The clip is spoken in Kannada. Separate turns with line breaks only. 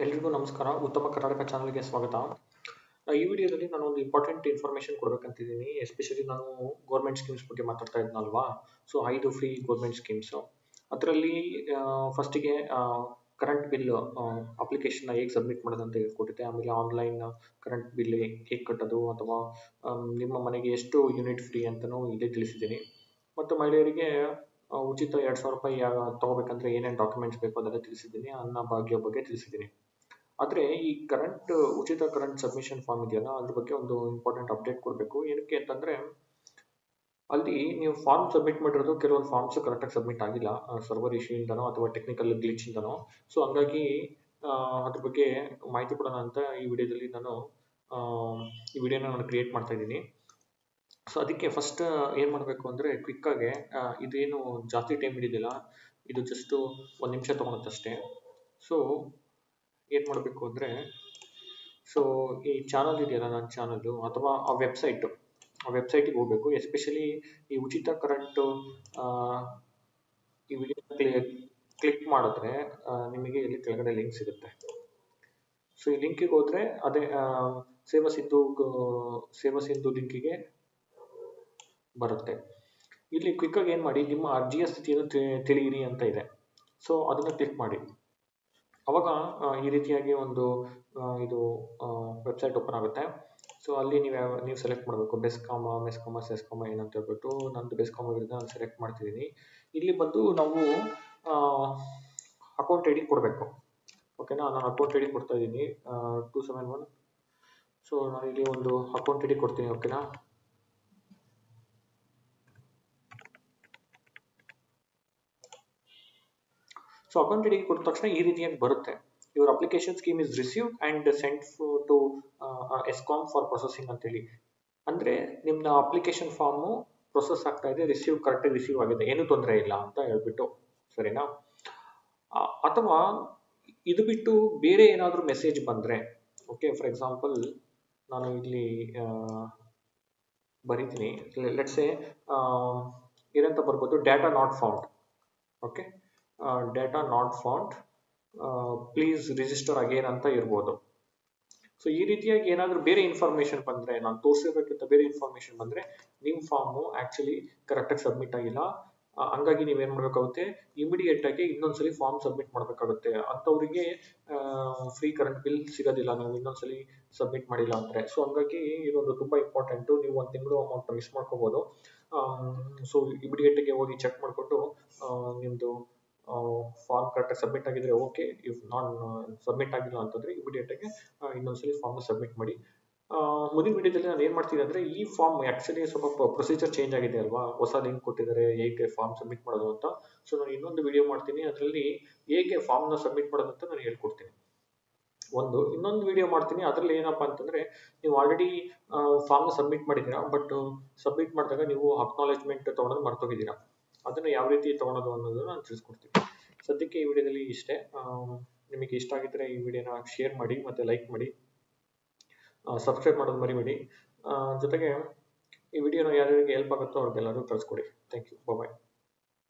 ಎಲ್ರಿಗೂ ನಮಸ್ಕಾರ. ಉತ್ತಮ ಕರ್ನಾಟಕ ಚಾನಲ್ಗೆ ಸ್ವಾಗತ. ಈ ವಿಡಿಯೋದಲ್ಲಿ ನಾನು ಒಂದು ಇಂಪಾರ್ಟೆಂಟ್ ಇನ್ಫಾರ್ಮೇಷನ್ ಕೊಡ್ಬೇಕಂತಿದ್ದೀನಿ. ಎಸ್ಪೆಷಲಿ ನಾನು ಗೌರ್ಮೆಂಟ್ ಸ್ಕೀಮ್ಸ್ ಬಗ್ಗೆ ಮಾತಾಡ್ತಾ ಇದ್ನಲ್ವಾ? ಸೊ ಐದು ಫ್ರೀ ಗೌರ್ಮೆಂಟ್ ಸ್ಕೀಮ್ಸು ಅದರಲ್ಲಿ ಫಸ್ಟಿಗೆ ಕರೆಂಟ್ ಬಿಲ್ ಅಪ್ಲಿಕೇಶನ್ನ ಹೇಗೆ ಸಬ್ಮಿಟ್ ಮಾಡೋದು ಅಂತ ಹೇಳ್ಕೊಟ್ಟಿದ್ದೆ. ಆಮೇಲೆ ಆನ್ಲೈನ್ ಕರೆಂಟ್ ಬಿಲ್ ಹೇಗೆ ಕಟ್ಟೋದು ಅಥವಾ ನಿಮ್ಮ ಮನೆಗೆ ಎಷ್ಟು ಯೂನಿಟ್ ಫ್ರೀ ಅಂತಲೂ ಇಲ್ಲಿ ತಿಳಿಸಿದ್ದೀನಿ. ಮತ್ತು ಮಹಿಳೆಯರಿಗೆ ಉಚಿತ ಎರಡು ಸಾವಿರ ರೂಪಾಯಿ ತಗೋಬೇಕಂದ್ರೆ ಏನೇನು ಡಾಕ್ಯುಮೆಂಟ್ಸ್ ಬೇಕು ಅದೆಲ್ಲ ತಿಳಿಸಿದ್ದೀನಿ, ಅನ್ನ ಭಾಗ್ಯ ಬಗ್ಗೆ ತಿಳಿಸಿದ್ದೀನಿ. ಆದರೆ ಈ ಕರೆಂಟ್ ಉಚಿತ ಕರೆಂಟ್ ಸಬ್ಮಿಷನ್ ಫಾರ್ಮ್ ಇದೆಯಲ್ಲ, ಅದ್ರ ಬಗ್ಗೆ ಒಂದು ಇಂಪಾರ್ಟೆಂಟ್ ಅಪ್ಡೇಟ್ ಕೊಡಬೇಕು. ಏನಕ್ಕೆ ಅಂತಂದರೆ, ಅಲ್ಲಿ ನೀವು ಫಾರ್ಮ್ ಸಬ್ಮಿಟ್ ಮಾಡಿರೋದು ಕೆಲವೊಂದು ಫಾರ್ಮ್ಸ್ ಕರೆಕ್ಟಾಗಿ ಸಬ್ಮಿಟ್ ಆಗಿಲ್ಲ ಸರ್ವರ್ ಇಶ್ಯೂ ಇಂದನೋ ಅಥವಾ ಟೆಕ್ನಿಕಲ್ ಗ್ಲಿಚಿಂದನೋ ಸೊ ಹಂಗಾಗಿ ಅದ್ರ ಬಗ್ಗೆ ಮಾಹಿತಿ ಕೊಡೋಣ ಅಂತ ಈ ವಿಡಿಯೋದಲ್ಲಿ ನಾನು ಈ ವಿಡಿಯೋನ ನಾನು ಕ್ರಿಯೇಟ್ ಮಾಡ್ತಾ ಇದ್ದೀನಿ. ಸೊ ಅದಕ್ಕೆ ಫಸ್ಟ್ ಏನು ಮಾಡಬೇಕು ಅಂದರೆ ಆಗಿ ಇದೇನು ಜಾಸ್ತಿ ಟೈಮ್ ಹಿಡಿದಿಲ್ಲ. ಇದು ಜಸ್ಟು ಒಂದು ನಿಮಿಷ ತೊಗೊಳುತ್ತಷ್ಟೇ ಸೊ ಏನು ಮಾಡಬೇಕು ಅಂದರೆ ಸೊ ಈ ಚಾನಲ್ ಇದೆಯಲ್ಲ ನನ್ನ ಚಾನಲ್ಲು ಅಥವಾ ಆ ವೆಬ್ಸೈಟು ಆ ವೆಬ್ಸೈಟಿಗೆ ಹೋಗಬೇಕು. ಎಸ್ಪೆಷಲಿ ಈ ಉಚಿತ ಕರೆಂಟು ಈ ವಿಡಿಯೋ ಕ್ಲಿಕ್ ಮಾಡಿದ್ರೆ ನಿಮಗೆ ಇಲ್ಲಿ ಕೆಳಗಡೆ ಲಿಂಕ್ ಸಿಗುತ್ತೆ. ಸೊ ಈ ಲಿಂಕಿಗೆ ಹೋದ್ರೆ ಅದೇ ಸೇವಾ ಸಿಂಧು ಸೇವಾ ಸಿಂಧು ಲಿಂಕಿಗೆ ಬರುತ್ತೆ. ಇಲ್ಲಿ ಕ್ವಿಕ್ಕಾಗಿ ಏನು ಮಾಡಿ, ನಿಮ್ಮ ಅರ್ಜಿಯ ಸ್ಥಿತಿಯನ್ನು ತಿಳಿಯಿರಿ ಅಂತ ಇದೆ. ಸೊ ಅದನ್ನು ಕ್ಲಿಕ್ ಮಾಡಿ. ಅವಾಗ ಈ ರೀತಿಯಾಗಿ ಒಂದು ಇದು ವೆಬ್ಸೈಟ್ ಓಪನ್ ಆಗುತ್ತೆ. ಸೊ ಅಲ್ಲಿ ನೀವು ಯಾವ, ನೀವು ಸೆಲೆಕ್ಟ್ ಮಾಡಬೇಕು. ಬೆಸ್ಕಾಮ ಮೆಸ್ಕಾಮ ಸೆಸ್ಕಾಮ ಏನಂತ ಹೇಳ್ಬಿಟ್ಟು, ನಂದು ಬೆಸ್ಕಾಮ ವಿರುದ್ಧ ನಾನು ಸೆಲೆಕ್ಟ್ ಮಾಡ್ತಿದ್ದೀನಿ. ಇಲ್ಲಿ ಬಂದು ನಾವು ಅಕೌಂಟ್ ಐ ಡಿ ಕೊಡಬೇಕು. ಓಕೆನಾ ನಾನು ಅಕೌಂಟ್ ಐ ಡಿ ಕೊಡ್ತಾ ಇದ್ದೀನಿ. ಟೂ ಸೆವೆನ್ ಒನ್ ಸೊ ನಾನು ಇಲ್ಲಿ ಒಂದು ಅಕೌಂಟ್ ಐ ಡಿ ಕೊಡ್ತೀನಿ ಓಕೆನಾ ಸೊ ಅಕೌಂಟ್ ಐ ಕೊಟ್ಟ ತಕ್ಷಣ ಈ ರೀತಿಯಾಗಿ ಬರುತ್ತೆ? Your application scheme is receive and sent to ESCOM for processing ಅಂತೇಳಿ. ಅಂದ್ರೆ ನಿಮ್ಮ ಅಪ್ಲಿಕೇಶನ್ ಫಾರ್ಮು ಪ್ರೊಸೆಸ್ ಆಗ್ತಾ ಇದೆ ರಿಸೀವ್ ಕರೆಕ್ಟಾಗಿ ರಿಸೀವ್ ಆಗಿದೆ. ಏನೂ ತೊಂದರೆ ಇಲ್ಲ ಅಂತ ಹೇಳ್ಬಿಟ್ಟು, ಸರಿನಾ? ಅಥವಾ ಇದು ಬಿಟ್ಟು ಬೇರೆ ಏನಾದರೂ ಮೆಸೇಜ್ ಬಂದರೆ ಓಕೆ ಫಾರ್ ಎಕ್ಸಾಂಪಲ್ ನಾನು ಇಲ್ಲಿ ಬರೀತೀನಿ. ಲೆಟ್ಸೆ ಏನಂತ ಬರ್ಬೋದು data not found okay data not found please register again ಅಂತ ಇರ್ಬೋದು. ಸೊ ಈ ರೀತಿಯಾಗಿ ಏನಾದರೂ ಬೇರೆ ಇನ್ಫಾರ್ಮೇಷನ್ ಬಂದರೆ, ನಾನು ತೋರಿಸಿರೋದಕ್ಕಿಂತ ಬೇರೆ ಇನ್ಫಾರ್ಮೇಷನ್ ಬಂದರೆ ನಿಮ್ಮ ಫಾರ್ಮು ಆ್ಯಕ್ಚುಲಿ ಕರೆಕ್ಟಾಗಿ ಸಬ್ಮಿಟ್ ಆಗಿಲ್ಲ. ಹಂಗಾಗಿ ನೀವೇನು ಮಾಡಬೇಕಾಗುತ್ತೆ? ಇಮಿಡಿಯೇಟ್ ಆಗಿ ಇನ್ನೊಂದ್ಸಲಿ ಫಾರ್ಮ್ ಸಬ್ಮಿಟ್ ಮಾಡಬೇಕಾಗುತ್ತೆ. ಅಂಥವ್ರಿಗೆ ಫ್ರೀ ಕರೆಂಟ್ ಬಿಲ್ ಸಿಗೋದಿಲ್ಲ. ನೀವು ಇನ್ನೊಂದ್ಸಲಿ ಸಬ್ಮಿಟ್ ಮಾಡಿಲ್ಲ ಅಂದರೆ. ಸೊ ಹಂಗಾಗಿ ಇದೊಂದು ತುಂಬ ಇಂಪಾರ್ಟೆಂಟು ನೀವು ಒಂದು ತಿಂಗಳು ಅಮೌಂಟ್ ಮಿಸ್ ಮಾಡ್ಕೋಬೋದು. ಸೊ ಇಮಿಡಿಯೇಟಾಗಿ ಹೋಗಿ ಚೆಕ್ ಮಾಡಿಕೊಂಡು ನಿಮ್ಮದು ಫಾರ್ಮ್ ಕರೆಕ್ಟಾಗಿ ಸಬ್ಮಿಟ್ ಆಗಿದ್ರೆ ಓಕೆ ಇಫ್ ನಾನ್ ಸಬ್ಮಿಟ್ ಆಗಿಲ್ಲ ಅಂತಂದರೆ ಇಮಿಡಿಯೇಟಾಗಿ ಇನ್ನೊಂದ್ಸಲಿ ಫಾರ್ಮ್ನ ಸಬ್ಮಿಟ್ ಮಾಡಿ. ಮುಂದಿನ ವಿಡಿಯೋದಲ್ಲಿ ನಾನು ಏನು ಮಾಡ್ತೀನಿ ಅಂದ್ರೆ ಈ ಫಾರ್ಮ್ ಆ್ಯಕ್ಚುಲಿ ಸ್ವಲ್ಪ ಪ್ರೊಸೀಜರ್ ಚೇಂಜ್ ಆಗಿದೆ ಅಲ್ವಾ? ಹೊಸ ಲಿಂಕ್ ಕೊಟ್ಟಿದ್ದಾರೆ, ಹೇಗೆ ಫಾರ್ಮ್ ಸಬ್ಮಿಟ್ ಮಾಡೋದು ಅಂತ. ಸೊ ನಾನು ಇನ್ನೊಂದು ವಿಡಿಯೋ ಮಾಡ್ತೀನಿ. ಅದರಲ್ಲಿ ಹೇಗೆ ಫಾರ್ಮ್ನ ಸಬ್ಮಿಟ್ ಮಾಡೋದು ಅಂತ ನಾನು ಹೇಳ್ಕೊಡ್ತೀನಿ. ಒಂದು, ಇನ್ನೊಂದು ವಿಡಿಯೋ ಮಾಡ್ತೀನಿ. ಅದರಲ್ಲಿ ಏನಪ್ಪ ಅಂತಂದರೆ, ನೀವು ಆಲ್ರೆಡಿ ಫಾರ್ಮ್ನ ಸಬ್ಮಿಟ್ ಮಾಡಿದ್ದೀರಾ ಬಟ್ ಸಬ್ಮಿಟ್ ಮಾಡಿದಾಗ ನೀವು ಅಕ್ನಾಲೆಜ್ಮೆಂಟ್ ತಗೊಂಡ್ ಮರ್ತೋಗಿದ್ದೀರಾ. ಅದನ್ನು ಯಾವ ರೀತಿ ತಗೊಳೋದು ಅನ್ನೋದನ್ನು ನಾನು ತಿಳಿಸ್ಕೊಡ್ತೀನಿ. ಸದ್ಯಕ್ಕೆ ಈ ವಿಡಿಯೋದಲ್ಲಿ ಇಷ್ಟೇ. ನಿಮಗೆ ಇಷ್ಟ ಆಗಿದ್ದರೆ ಈ ವಿಡಿಯೋನ ಶೇರ್ ಮಾಡಿ ಮತ್ತು ಲೈಕ್ ಮಾಡಿ. ಸಬ್ಸ್ಕ್ರೈಬ್ ಮಾಡೋದು ಮರಿಬೇಡಿ. ಜೊತೆಗೆ ಈ ವಿಡಿಯೋನ ಯಾರ್ಯಾರಿಗೆ ಹೆಲ್ಪ್ ಆಗುತ್ತೋ ಅವ್ರಿಗೆಲ್ಲರೂ ಕಳಿಸ್ಕೊಡಿ. Thank you. ಬಾಯ್.